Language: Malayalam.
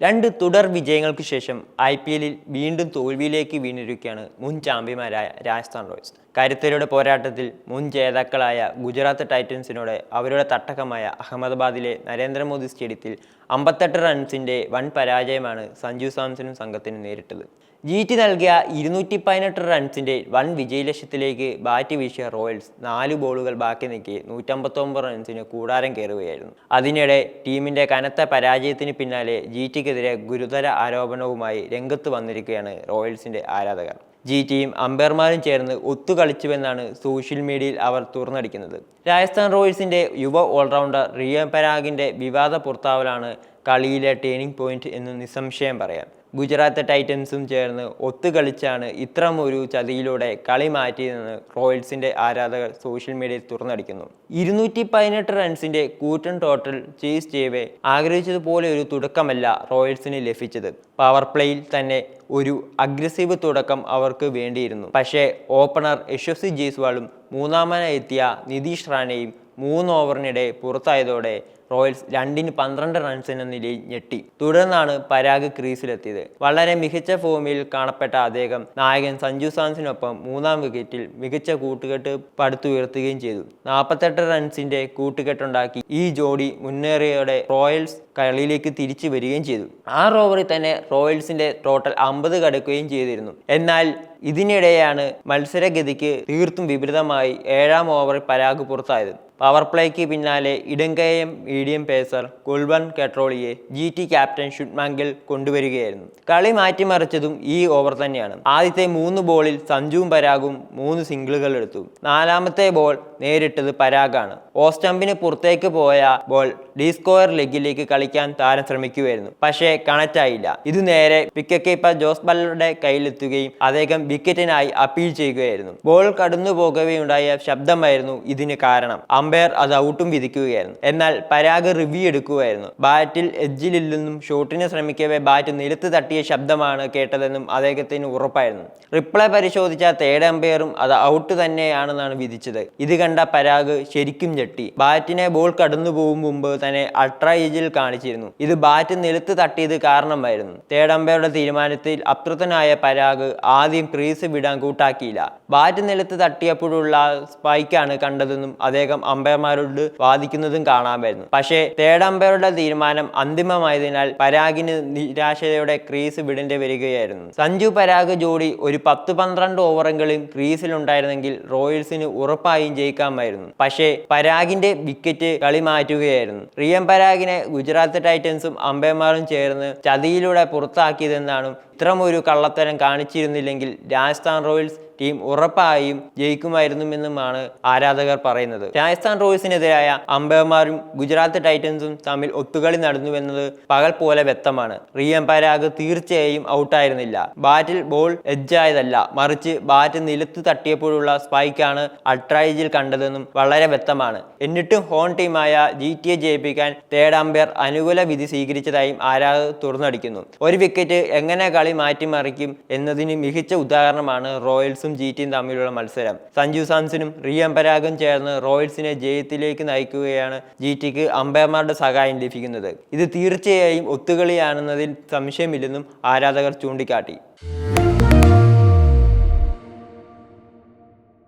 രണ്ട് തുടർ വിജയങ്ങൾക്ക് ശേഷം ഐ പി എല്ലിൽ വീണ്ടും തോൽവിയിലേക്ക് വീണിരിക്കുകയാണ് മുൻ ചാമ്പ്യന്മാരായ രാജസ്ഥാൻ റോയൽസ്. കരുത്തരുടെ പോരാട്ടത്തിൽ മുൻ ജേതാക്കളായ ഗുജറാത്ത് ടൈറ്റൻസിനോട് അവരുടെ തട്ടകമായ അഹമ്മദാബാദിലെ നരേന്ദ്രമോദി സ്റ്റേഡിയത്തിൽ അമ്പത്തെട്ട് റൺസിന്റെ വൻ പരാജയമാണ് സഞ്ജു സാംസണും സംഘത്തിനും നേരിട്ടത്. ജി ടി നൽകിയ ഇരുന്നൂറ്റി പതിനെട്ട് റൺസിന്റെ വൻ വിജയലക്ഷ്യത്തിലേക്ക് ബാറ്റ് വീശിയ റോയൽസ് നാല് ബോളുകൾ ബാക്കി നീക്കി നൂറ്റമ്പത്തൊമ്പത് റൺസിന് കൂടാരം കയറുകയായിരുന്നു. അതിനിടെ ടീമിന്റെ കനത്ത പരാജയത്തിന് പിന്നാലെ ജി ടിക്കെതിരെ ഗുരുതര ആരോപണവുമായി രംഗത്ത് വന്നിരിക്കുകയാണ് റോയൽസിന്റെ ആരാധകർ. ജി ടിയും അമ്പയർമാരും ചേർന്ന് ഒത്തുകളിച്ചുവെന്നാണ് സോഷ്യൽ മീഡിയയിൽ അവർ തുറന്നടിക്കുന്നത്. രാജസ്ഥാൻ റോയൽസിന്റെ യുവ ഓൾറൗണ്ടർ റിയ പരാഗിന്റെ വിവാദ പുറത്താവലാണ് കളിയിലെ ടേണിംഗ് പോയിന്റ് എന്ന് നിസ്സംശയം പറയാം. ഗുജറാത്ത് ടൈറ്റൻസും ചേർന്ന് ഒത്തുകളിച്ചാണ് ഇത്തരം ഒരു ചതിയിലൂടെ കളി മാറ്റിയതെന്ന് റോയൽസിന്റെ ആരാധകർ സോഷ്യൽ മീഡിയയിൽ തുറന്നടിക്കുന്നു. ഇരുന്നൂറ്റി പതിനെട്ട് റൺസിന്റെ കൂറ്റൻ ടോട്ടൽ ചേസ് ചെയ്യവേ ആഗ്രഹിച്ചതുപോലെ ഒരു തുടക്കമല്ല റോയൽസിന് ലഭിച്ചത്. പവർ പ്ലേയിൽ തന്നെ ഒരു അഗ്രസീവ് തുടക്കം അവർക്ക് വേണ്ടിയിരുന്നു. പക്ഷേ ഓപ്പണർ യശസ്വി ജയ്സ്വാളും മൂന്നാമനായി എത്തിയ നിതീഷ് റാണയും മൂന്ന് ഓവറിനിടെ പുറത്തായതോടെ റോയൽസ് രണ്ടിന് പന്ത്രണ്ട് റൺസ് എന്ന നിലയിൽ ഞെട്ടി. തുടർന്നാണ് പരാഗ് ക്രീസിലെത്തിയത്. വളരെ മികച്ച ഫോമിൽ കാണപ്പെട്ട അദ്ദേഹം നായകൻ സഞ്ജു സാംസിനൊപ്പം മൂന്നാം വിക്കറ്റിൽ മികച്ച കൂട്ടുകെട്ട് പടുത്തുയർത്തുകയും ചെയ്തു. നാൽപ്പത്തെട്ട് റൺസിന്റെ കൂട്ടുകെട്ടുണ്ടാക്കി ഈ ജോഡി മുന്നേറിയോടെ റോയൽസ് കളിയിലേക്ക് തിരിച്ചു വരികയും ചെയ്തു. ആറ് ഓവറിൽ തന്നെ റോയൽസിന്റെ ടോട്ടൽ അമ്പത് കടക്കുകയും ചെയ്തിരുന്നു. എന്നാൽ ഇതിനിടെയാണ് മത്സരഗതിക്ക് തീർത്തും വിപരീതമായി ഏഴാം ഓവറിൽ പരാഗ് പുറത്തായത്. പവർ പ്ലേക്ക് പിന്നാലെ ഇടങ്കയം മീഡിയം പേസർ കുൽബൻ കെട്രോളിയെ ജി ടി ക്യാപ്റ്റൻ ഷുഡ്മാങ്കിൽ കൊണ്ടുവരികയായിരുന്നു. കളി മാറ്റിമറിച്ചതും ഈ ഓവർ തന്നെയാണ്. ആദ്യത്തെ മൂന്ന് ബോളിൽ സഞ്ജുവും പരാഗും മൂന്ന് സിംഗിളുകൾ എടുത്തു. നാലാമത്തെ ബോൾ നേരിട്ടത് പരാഗാണ്. ഓസ്റ്റംപിന് പുറത്തേക്ക് പോയ ബോൾ ഡി സ്കോയർ ലെഗിലേക്ക് കളിക്കാൻ താരം ശ്രമിക്കുകയായിരുന്നു. പക്ഷേ കണക്റ്റ് ആയില്ല. ഇത് നേരെ വിക്കറ്റ് കീപ്പർ ജോസ് ബല്ലറുടെ കയ്യിലെത്തുകയും അദ്ദേഹം വിക്കറ്റിനായി അപ്പീൽ ചെയ്യുകയായിരുന്നു. ബോൾ കടന്നു പോകുകയുണ്ടായ ശബ്ദമായിരുന്നു ഇതിന് കാരണം. അമ്പയർ അത് ഔട്ടും വിധിക്കുകയായിരുന്നു. എന്നാൽ പരാഗ് റിവ്യൂ എടുക്കുകയായിരുന്നു ബാറ്റിൽ എഡ്ജിലില്ലെന്നും ഷോട്ടിനെ ശ്രമിക്കവേ ബാറ്റ് നിലത്ത് തട്ടിയ ശബ്ദമാണ് കേട്ടതെന്നും അദ്ദേഹത്തിന് ഉറപ്പായിരുന്നു. റിപ്ലൈ പരിശോധിച്ച തേർഡ് അമ്പയറും അത് ഔട്ട് തന്നെയാണെന്നാണ് വിധിച്ചത്. ഇത് കണ്ട പരാഗ് ശരിക്കും ഞെട്ടി. ബാറ്റിനെ ബോൾ കടന്നു പോകും മുമ്പ് തന്നെ അൾട്രാ ഏജിൽ കാണിച്ചിരുന്നു. ഇത് ബാറ്റ് നിലത്ത് തട്ടിയത് കാരണമായിരുന്നു. തേർഡ് അമ്പയറുടെ തീരുമാനത്തിൽ അപ്തൃതനായ പരാഗ് ആദ്യം ക്രീസ് വിടാൻ കൂട്ടാക്കിയില്ല. ബാറ്റ് നിലത്ത് തട്ടിയപ്പോഴുള്ള സ്പൈക്കാണ് കണ്ടതെന്നും അദ്ദേഹം അമ്പയർമാരോട് വാദിക്കുന്നതും കാണാമായിരുന്നു. പക്ഷേ തേർഡ് തീരുമാനം അന്തിമമായതിനാൽ പരാഗിന് നിരാശയോടെ ക്രീസ് വിടേണ്ടി വരികയായിരുന്നു. സഞ്ജു പരാഗ് ജോഡി ഒരു പത്ത് പന്ത്രണ്ട് ഓവറെങ്കിലും ക്രീസിലുണ്ടായിരുന്നെങ്കിൽ റോയൽസിന് ഉറപ്പായും ജയിക്കാമായിരുന്നു. പക്ഷേ പരാഗിന്റെ വിക്കറ്റ് കളി മാറ്റുകയായിരുന്നു. റിയം പരാഗിനെ ഗുജറാത്ത് ടൈറ്റൻസും അമ്പയർമാരും ചേർന്ന് ചതിയിലൂടെ പുറത്താക്കിയതെന്നാണ് ഇത്തരമൊരു കള്ളത്തരം കാണിച്ചിരുന്നില്ലെങ്കിൽ രാജസ്ഥാൻ റോയൽസ് ടീം ഉറപ്പായും ജയിക്കുമായിരുന്നുമെന്നുമാണ് ആരാധകർ പറയുന്നത്. രാജസ്ഥാൻ റോയൽസിനെതിരായ അമ്പയർമാരും ഗുജറാത്ത് ടൈറ്റൻസും തമ്മിൽ ഒത്തുകളി നടന്നുവെന്നത് പകൽ പോലെ വ്യക്തമാണ്. റിയം പരാഗ് തീർച്ചയായും ഔട്ടായിരുന്നില്ല. ബാറ്റിൽ ബോൾ എഡ്ജായതല്ല. മറിച്ച് ബാറ്റ് നിലത്ത് തട്ടിയപ്പോഴുള്ള സ്പൈക്കാണ് അൾട്രൈജിൽ കണ്ടതെന്നും വളരെ വ്യക്തമാണ്. എന്നിട്ടും ഹോൺ ടീമായ ജി ടി എ ജയിപ്പിക്കാൻ തേർഡ് അമ്പയർ അനുകൂല വിധി സ്വീകരിച്ചതായും ആരാധകർ തുറന്നടിക്കുന്നു. ഒരു വിക്കറ്റ് എങ്ങനെ കളി മാറ്റിമറിക്കും എന്നതിന് മികച്ച ഉദാഹരണമാണ് റോയൽസും ജി ടിയും തമ്മിലുള്ള മത്സരം. സഞ്ജു സാംസണും റിയംപരാഗും ചേർന്ന് റോയൽസിനെ ജയത്തിലേക്ക് നയിക്കുകയാണ് ജി ടിക്ക് അമ്പയർമാരുടെ സഹായം ലഭിക്കുന്നത്. ഇത് തീർച്ചയായും ഒത്തുകളിയാണെന്നതിൽ സംശയമില്ലെന്നും ആരാധകർ ചൂണ്ടിക്കാട്ടി.